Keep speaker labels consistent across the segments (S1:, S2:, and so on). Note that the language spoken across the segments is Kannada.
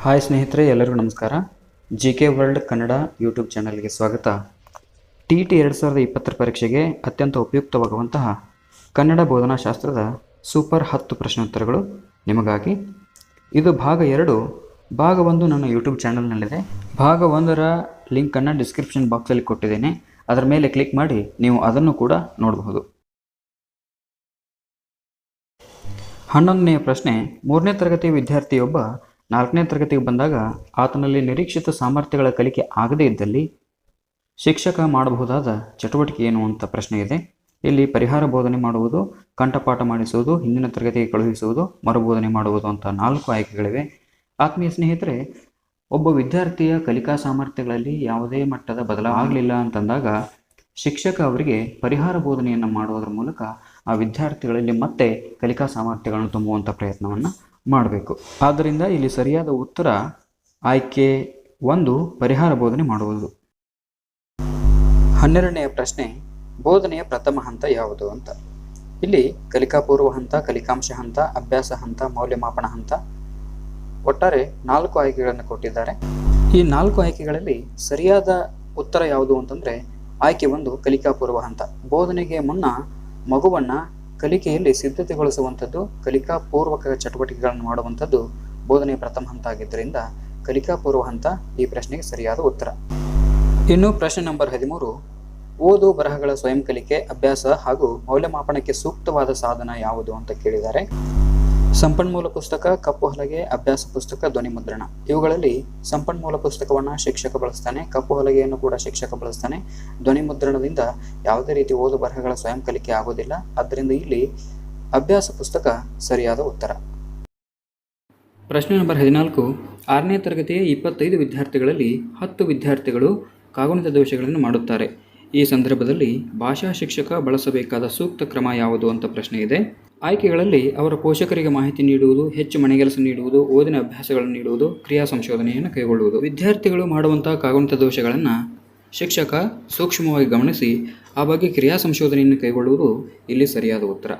S1: ಹಾಯ್ ಸ್ನೇಹಿತರೆ, ಎಲ್ಲರಿಗೂ ನಮಸ್ಕಾರ. G K world Kannada YouTube ಚಾನಲ್ಗೆ ಸ್ವಾಗತ. ಟಿ ಟಿ ಎರಡು ಸಾವಿರದ ಇಪ್ಪತ್ತರ ಪರೀಕ್ಷೆಗೆ ಅತ್ಯಂತ ಉಪಯುಕ್ತವಾಗುವಂತಹ ಕನ್ನಡ ಬೋಧನಾಶಾಸ್ತ್ರದ ಸೂಪರ್ ಹತ್ತು ಪ್ರಶ್ನೋತ್ತರಗಳು ನಿಮಗಾಗಿ. ಇದು ಭಾಗ ಎರಡು. ಭಾಗ ಒಂದು ನನ್ನ ಯೂಟ್ಯೂಬ್ ಚಾನಲ್ನಲ್ಲಿದೆ. ಭಾಗ ಒಂದರ ಲಿಂಕನ್ನು ಡಿಸ್ಕ್ರಿಪ್ಷನ್ ಬಾಕ್ಸಲ್ಲಿ ಕೊಟ್ಟಿದ್ದೇನೆ. ಅದರ ಮೇಲೆ ಕ್ಲಿಕ್ ಮಾಡಿ ನೀವು ಅದನ್ನು ಕೂಡ ನೋಡಬಹುದು. ಹನ್ನೊಂದನೆಯ ಪ್ರಶ್ನೆ. ಮೂರನೇ ತರಗತಿ ವಿದ್ಯಾರ್ಥಿಯೊಬ್ಬ ನಾಲ್ಕನೇ ತರಗತಿಗೆ ಬಂದಾಗ ಆತನಲ್ಲಿ ನಿರೀಕ್ಷಿತ ಸಾಮರ್ಥ್ಯಗಳ ಕಲಿಕೆ ಆಗದೇ ಇದ್ದಲ್ಲಿ ಶಿಕ್ಷಕ ಮಾಡಬಹುದಾದ ಚಟುವಟಿಕೆ ಏನು ಅಂತ ಪ್ರಶ್ನೆ ಇದೆ. ಇಲ್ಲಿ ಪರಿಹಾರ ಬೋಧನೆ ಮಾಡುವುದು, ಕಂಠಪಾಠ ಮಾಡಿಸುವುದು, ಹಿಂದಿನ ತರಗತಿಗೆ ಕಳುಹಿಸುವುದು, ಮರುಬೋಧನೆ ಮಾಡುವುದು ಅಂತ ನಾಲ್ಕು ಆಯ್ಕೆಗಳಿವೆ. ಆತ್ಮೀಯ ಸ್ನೇಹಿತರೆ, ಒಬ್ಬ ವಿದ್ಯಾರ್ಥಿಯ ಕಲಿಕಾ ಸಾಮರ್ಥ್ಯಗಳಲ್ಲಿ ಯಾವುದೇ ಮಟ್ಟದ ಬದಲಾವಣೆ ಆಗಲಿಲ್ಲ ಅಂತಂದಾಗ ಶಿಕ್ಷಕ ಅವರಿಗೆ ಪರಿಹಾರ ಬೋಧನೆಯನ್ನು ಮಾಡುವುದರ ಮೂಲಕ ಆ ವಿದ್ಯಾರ್ಥಿಗಳಲ್ಲಿ ಮತ್ತೆ ಕಲಿಕಾ ಸಾಮರ್ಥ್ಯಗಳನ್ನು ತುಂಬುವಂಥ ಪ್ರಯತ್ನವನ್ನು ಮಾಡಬೇಕು. ಆದ್ದರಿಂದ ಇಲ್ಲಿ ಸರಿಯಾದ ಉತ್ತರ ಆಯ್ಕೆ ಒಂದು, ಪರಿಹಾರ ಬೋಧನೆ ಮಾಡುವುದು. ಹನ್ನೆರಡನೆಯ ಪ್ರಶ್ನೆ, ಬೋಧನೆಯ ಪ್ರಥಮ ಹಂತ ಯಾವುದು ಅಂತ. ಇಲ್ಲಿ ಕಲಿಕಾಪೂರ್ವ ಹಂತ, ಕಲಿಕಾಂಶ ಹಂತ, ಅಭ್ಯಾಸ ಹಂತ, ಮೌಲ್ಯಮಾಪನ ಹಂತ. ಒಟ್ಟಾರೆ ನಾಲ್ಕು ಆಯ್ಕೆಗಳನ್ನು ಕೊಟ್ಟಿದ್ದಾರೆ. ಈ ನಾಲ್ಕು ಆಯ್ಕೆಗಳಲ್ಲಿ ಸರಿಯಾದ ಉತ್ತರ ಯಾವುದು ಅಂತಂದರೆ ಆಯ್ಕೆ ಒಂದು, ಕಲಿಕಾಪೂರ್ವ ಹಂತ. ಬೋಧನೆಗೆ ಮುನ್ನ ಮಗುವನ್ನ ಕಲಿಕೆಯಲ್ಲಿ ಸಿದ್ಧತೆಗೊಳಿಸುವಂಥದ್ದು, ಕಲಿಕಾಪೂರ್ವಕ ಚಟುವಟಿಕೆಗಳನ್ನು ಮಾಡುವಂಥದ್ದು ಬೋಧನೆಯ ಪ್ರಥಮ ಹಂತ ಆಗಿದ್ದರಿಂದ ಕಲಿಕಾಪೂರ್ವ ಹಂತ ಈ ಪ್ರಶ್ನೆಗೆ ಸರಿಯಾದ ಉತ್ತರ. ಇನ್ನು ಪ್ರಶ್ನೆ ನಂಬರ್ ಹದಿಮೂರು. ಓದು ಬರಹಗಳ ಸ್ವಯಂ ಕಲಿಕೆ, ಅಭ್ಯಾಸ ಹಾಗೂ ಮೌಲ್ಯಮಾಪನಕ್ಕೆ ಸೂಕ್ತವಾದ ಸಾಧನ ಯಾವುದು ಅಂತ ಕೇಳಿದ್ದಾರೆ. ಸಂಪನ್ಮೂಲ ಪುಸ್ತಕ, ಕಪ್ಪು ಹಲಗೆ, ಅಭ್ಯಾಸ ಪುಸ್ತಕ, ಧ್ವನಿ ಮುದ್ರಣ. ಇವುಗಳಲ್ಲಿ ಸಂಪನ್ಮೂಲ ಪುಸ್ತಕವನ್ನು ಶಿಕ್ಷಕ ಬಳಸ್ತಾನೆ, ಕಪ್ಪು ಹಲಗೆಯನ್ನು ಕೂಡ ಶಿಕ್ಷಕ ಬಳಸ್ತಾನೆ. ಧ್ವನಿ ಮುದ್ರಣದಿಂದ ಯಾವುದೇ ರೀತಿ ಓದು ಬರಹಗಳ ಸ್ವಯಂ ಕಲಿಕೆ ಆಗೋದಿಲ್ಲ. ಆದ್ದರಿಂದ ಇಲ್ಲಿ ಅಭ್ಯಾಸ ಪುಸ್ತಕ ಸರಿಯಾದ ಉತ್ತರ. ಪ್ರಶ್ನೆ ನಂಬರ್ ಹದಿನಾಲ್ಕು. ಆರನೇ ತರಗತಿಯ ಇಪ್ಪತ್ತೈದು ವಿದ್ಯಾರ್ಥಿಗಳಲ್ಲಿ ಹತ್ತು ವಿದ್ಯಾರ್ಥಿಗಳು ಕಾಗುಣಿತ ದೋಷಗಳನ್ನು ಮಾಡುತ್ತಾರೆ. ಈ ಸಂದರ್ಭದಲ್ಲಿ ಭಾಷಾ ಶಿಕ್ಷಕ ಬಳಸಬೇಕಾದ ಸೂಕ್ತ ಕ್ರಮ ಯಾವುದು ಅಂತ ಪ್ರಶ್ನೆ ಇದೆ. ಆಯ್ಕೆಗಳಲ್ಲಿ ಅವರ ಪೋಷಕರಿಗೆ ಮಾಹಿತಿ ನೀಡುವುದು, ಹೆಚ್ಚು ಮನೆಗೆಲಸ ನೀಡುವುದು, ಓದಿನ ಅಭ್ಯಾಸಗಳನ್ನು ನೀಡುವುದು, ಕ್ರಿಯಾ ಸಂಶೋಧನೆಯನ್ನು ಕೈಗೊಳ್ಳುವುದು. ವಿದ್ಯಾರ್ಥಿಗಳು ಮಾಡುವಂತಹ ಕಾಗುಣಿತ ದೋಷಗಳನ್ನು ಶಿಕ್ಷಕ ಸೂಕ್ಷ್ಮವಾಗಿ ಗಮನಿಸಿ, ಆ ಬಗ್ಗೆ ಕ್ರಿಯಾ ಸಂಶೋಧನೆಯನ್ನು ಕೈಗೊಳ್ಳುವುದು ಇಲ್ಲಿ ಸರಿಯಾದ ಉತ್ತರ.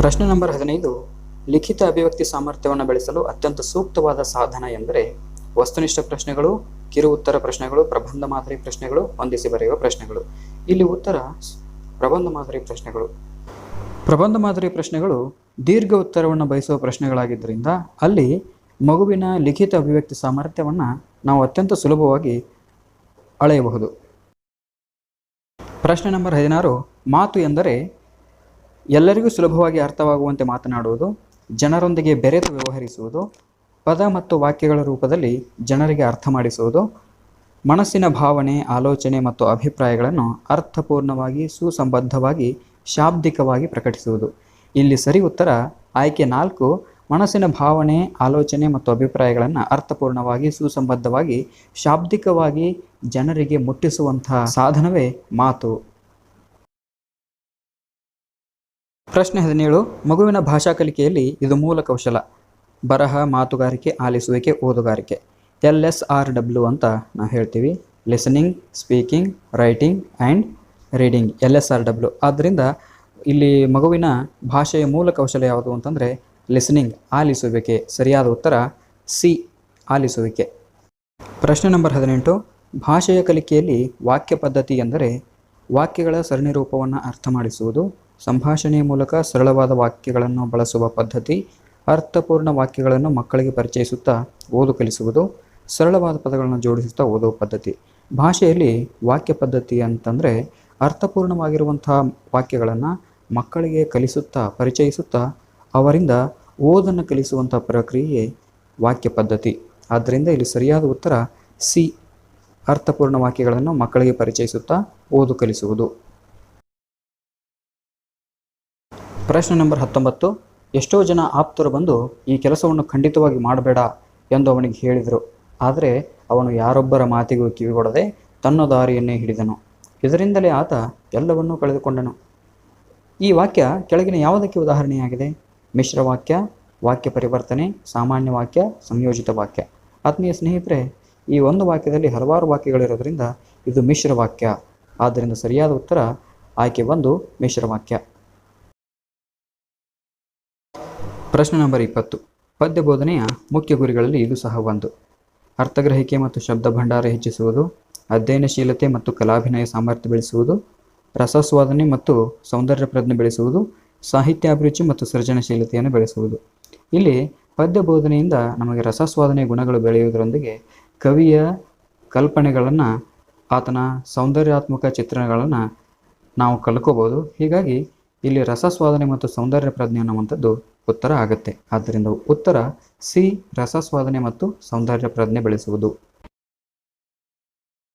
S1: ಪ್ರಶ್ನೆ ನಂಬರ್ ಹದಿನೈದು, ಲಿಖಿತ ಅಭಿವ್ಯಕ್ತಿ ಸಾಮರ್ಥ್ಯವನ್ನು ಬೆಳೆಸಲು ಅತ್ಯಂತ ಸೂಕ್ತವಾದ ಸಾಧನ ಎಂದರೆ ವಸ್ತುನಿಷ್ಠ ಪ್ರಶ್ನೆಗಳು ಕಿರು ಉತ್ತರ ಪ್ರಶ್ನೆಗಳು, ಪ್ರಬಂಧ ಮಾದರಿ ಪ್ರಶ್ನೆಗಳು, ಹೊಂದಿಸಿ ಬರೆಯುವ ಪ್ರಶ್ನೆಗಳು. ಇಲ್ಲಿ ಉತ್ತರ ಪ್ರಬಂಧ ಮಾದರಿ ಪ್ರಶ್ನೆಗಳು. ಪ್ರಬಂಧ ಮಾದರಿ ಪ್ರಶ್ನೆಗಳು ದೀರ್ಘ ಉತ್ತರವನ್ನು ಬಯಸುವ ಪ್ರಶ್ನೆಗಳಾಗಿದ್ದರಿಂದ ಅಲ್ಲಿ ಮಗುವಿನ ಲಿಖಿತ ಅಭಿವ್ಯಕ್ತಿ ಸಾಮರ್ಥ್ಯವನ್ನು ನಾವು ಅತ್ಯಂತ ಸುಲಭವಾಗಿ ಅಳೆಯಬಹುದು. ಪ್ರಶ್ನೆ ನಂಬರ್ ಹದಿನಾರು, ಮಾತು ಎಂದರೆ ಎಲ್ಲರಿಗೂ ಸುಲಭವಾಗಿ ಅರ್ಥವಾಗುವಂತೆ ಮಾತನಾಡುವುದು, ಜನರೊಂದಿಗೆ ಬೆರೆತು ವ್ಯವಹರಿಸುವುದು, ಪದ ಮತ್ತು ವಾಕ್ಯಗಳ ರೂಪದಲ್ಲಿ ಜನರಿಗೆ ಅರ್ಥ ಮಾಡಿಸುವುದು ಮನಸ್ಸಿನ ಭಾವನೆ, ಆಲೋಚನೆ ಮತ್ತು ಅಭಿಪ್ರಾಯಗಳನ್ನು ಅರ್ಥಪೂರ್ಣವಾಗಿ, ಸುಸಂಬದ್ಧವಾಗಿ, ಶಾಬ್ದಿಕವಾಗಿ ಪ್ರಕಟಿಸುವುದು. ಇಲ್ಲಿ ಸರಿ ಉತ್ತರ, ಆಯ್ಕೆ ನಾಲ್ಕು, ಮನಸ್ಸಿನ ಭಾವನೆ, ಆಲೋಚನೆ ಮತ್ತು ಅಭಿಪ್ರಾಯಗಳನ್ನು ಅರ್ಥಪೂರ್ಣವಾಗಿ, ಸುಸಂಬದ್ಧವಾಗಿ, ಶಾಬ್ದಿಕವಾಗಿ ಜನರಿಗೆ ಮುಟ್ಟಿಸುವಂತಹ ಸಾಧನವೇ ಮಾತು. ಪ್ರಶ್ನೆ ಹದಿನೇಳು, ಮಗುವಿನ ಭಾಷಾ ಕಲಿಕೆಯಲ್ಲಿ ಇದು ಮೂಲ ಕೌಶಲ. ಬರಹ, ಮಾತುಗಾರಿಕೆ, ಆಲಿಸುವಿಕೆ, ಓದುಗಾರಿಕೆ. ಎಲ್ ಎಸ್ ಆರ್ ಡಬ್ಲ್ಯೂ ಅಂತ ನಾವು ಹೇಳ್ತೀವಿ. Listening speaking writing and reading L S R W. ಆದ್ದರಿಂದ ಇಲ್ಲಿ ಮಗುವಿನ ಭಾಷೆಯ ಮೂಲ ಕೌಶಲ್ಯ ಯಾವುದು ಅಂತಂದರೆ ಲಿಸನಿಂಗ್ ಆಲಿಸುವಿಕೆ, ಸರಿಯಾದ ಉತ್ತರ ಸಿ, ಆಲಿಸುವಿಕೆ. ಪ್ರಶ್ನೆ ನಂಬರ್ ಹದಿನೆಂಟು. ಭಾಷೆಯ ಕಲಿಕೆಯಲ್ಲಿ ವಾಕ್ಯ ಪದ್ಧತಿ ಎಂದರೆ ವಾಕ್ಯಗಳ ಸರಣಿ ರೂಪವನ್ನು ಅರ್ಥ ಮಾಡಿಸುವುದು, ಸಂಭಾಷಣೆಯ ಮೂಲಕ ಸರಳವಾದ ವಾಕ್ಯಗಳನ್ನು ಬಳಸುವ ಪದ್ಧತಿ, ಅರ್ಥಪೂರ್ಣ ವಾಕ್ಯಗಳನ್ನು ಮಕ್ಕಳಿಗೆ ಪರಿಚಯಿಸುತ್ತಾ ಓದು ಕಲಿಸುವುದು ಸರಳವಾದ ಪದಗಳನ್ನು ಜೋಡಿಸುತ್ತಾ ಓದುವ ಪದ್ಧತಿ. ಭಾಷೆಯಲ್ಲಿ ವಾಕ್ಯ ಪದ್ಧತಿ ಅಂತಂದರೆ ಅರ್ಥಪೂರ್ಣವಾಗಿರುವಂತಹ ವಾಕ್ಯಗಳನ್ನು ಮಕ್ಕಳಿಗೆ ಕಲಿಸುತ್ತಾ, ಪರಿಚಯಿಸುತ್ತಾ ಅವರಿಂದ ಓದನ್ನು ಕಲಿಸುವಂಥ ಪ್ರಕ್ರಿಯೆ ವಾಕ್ಯ ಪದ್ಧತಿ. ಆದ್ದರಿಂದ ಇಲ್ಲಿ ಸರಿಯಾದ ಉತ್ತರ ಸಿ, ಅರ್ಥಪೂರ್ಣ ವಾಕ್ಯಗಳನ್ನು ಮಕ್ಕಳಿಗೆ ಪರಿಚಯಿಸುತ್ತಾ ಓದು ಕಲಿಸುವುದು. ಪ್ರಶ್ನೆ ನಂಬರ್ ಹತ್ತೊಂಬತ್ತು. ಎಷ್ಟೋ ಜನ ಆಪ್ತರು ಬಂದು ಈ ಕೆಲಸವನ್ನು ಖಂಡಿತವಾಗಿ ಮಾಡಬೇಡ ಎಂದು ಅವನಿಗೆ ಹೇಳಿದರು. ಆದರೆ ಅವನು ಯಾರೊಬ್ಬರ ಮಾತಿಗೂ ಕಿವಿಗೊಡದೆ ತನ್ನ ದಾರಿಯನ್ನೇ ಹಿಡಿದನು. ಇದರಿಂದಲೇ ಆತ ಎಲ್ಲವನ್ನೂ ಕಳೆದುಕೊಂಡನು. ಈ ವಾಕ್ಯ ಕೆಳಗಿನ ಯಾವುದಕ್ಕೆ ಉದಾಹರಣೆಯಾಗಿದೆ? ಮಿಶ್ರ ವಾಕ್ಯ ವಾಕ್ಯ ಪರಿವರ್ತನೆ, ಸಾಮಾನ್ಯ ವಾಕ್ಯ, ಸಂಯೋಜಿತ ವಾಕ್ಯ. ಆತ್ಮೀಯ ಸ್ನೇಹಿತರೆ, ಈ ಒಂದು ವಾಕ್ಯದಲ್ಲಿ ಹಲವಾರು ವಾಕ್ಯಗಳಿರೋದ್ರಿಂದ ಇದು ಮಿಶ್ರ ವಾಕ್ಯ. ಆದ್ದರಿಂದ ಸರಿಯಾದ ಉತ್ತರ, ಆಯ್ಕೆ ಒಂದು, ಮಿಶ್ರ ವಾಕ್ಯ. ಪ್ರಶ್ನೆ ನಂಬರ್ ಇಪ್ಪತ್ತು. ಪದ್ಯ ಬೋಧನೆಯ ಮುಖ್ಯ ಗುರಿಗಳಲ್ಲಿ ಇದು ಸಹ ಒಂದು. ಅರ್ಥಗ್ರಹಿಕೆ ಮತ್ತು ಶಬ್ದ ಭಂಡಾರ ಹೆಚ್ಚಿಸುವುದು, ಅಧ್ಯಯನಶೀಲತೆ ಮತ್ತು ಕಲಾಭಿನಯ ಸಾಮರ್ಥ್ಯ ಬೆಳೆಸುವುದು, ರಸಸ್ವಾದನೆ ಮತ್ತು ಸೌಂದರ್ಯ ಪ್ರಜ್ಞೆ ಬೆಳೆಸುವುದು, ಸಾಹಿತ್ಯ ಅಭಿರುಚಿ ಮತ್ತು ಸೃಜನಶೀಲತೆಯನ್ನು ಬೆಳೆಸುವುದು. ಇಲ್ಲಿ ಪದ್ಯ ಬೋಧನೆಯಿಂದ ನಮಗೆ ರಸಸ್ವಾದನೆ ಗುಣಗಳು ಬೆಳೆಯುವುದರೊಂದಿಗೆ ಕವಿಯ ಕಲ್ಪನೆಗಳನ್ನು, ಆತನ ಸೌಂದರ್ಯಾತ್ಮಕ ಚಿತ್ರಣಗಳನ್ನು ನಾವು ಕಲ್ಕೋಬೋದು ಹೀಗಾಗಿ ಇಲ್ಲಿ ರಸಸ್ವಾದನೆ ಮತ್ತು ಸೌಂದರ್ಯ ಪ್ರಜ್ಞೆ ಅನ್ನುವಂಥದ್ದು ಉತ್ತರ ಆಗುತ್ತೆ. ಆದ್ದರಿಂದ ಉತ್ತರ ಸಿ ರಸಸ್ವಾದನೆ ಮತ್ತು ಸೌಂದರ್ಯ ಪ್ರಜ್ಞೆ ಬೆಳೆಸುವುದು.